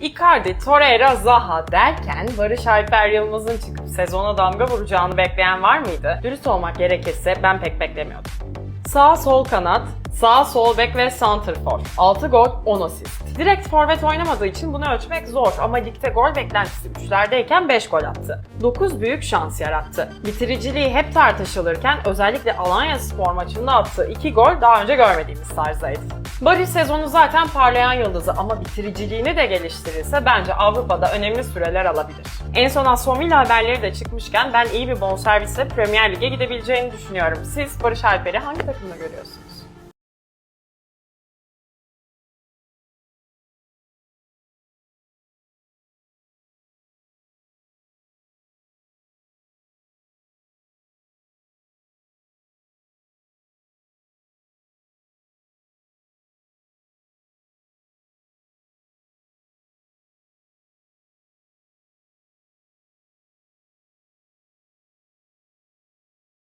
Icardi, Torreira, Zaha derken Barış Alper Yılmaz'ın çıkıp sezona damga vuracağını bekleyen var mıydı? Dürüst olmak gerekirse ben pek beklemiyordum. Sağ sol kanat, sağ sol bek ve santrfor. 6 gol, 10 asist. Direkt forvet oynamadığı için bunu ölçmek zor ama ligde gol beklentisi 3'lerdeyken 5 gol attı. 9 büyük şans yarattı. Bitiriciliği hep tartışılırken özellikle Alanya Spor maçında attığı 2 gol daha önce görmediğimiz tarzdaydı. Barış sezonu zaten parlayan yıldızı ama bitiriciliğini de geliştirirse bence Avrupa'da önemli süreler alabilir. En son Aston haberleri de çıkmışken ben iyi bir bonservisle Premier Lig'e gidebileceğini düşünüyorum. Siz Barış Alper'i hangi takımda görüyorsunuz?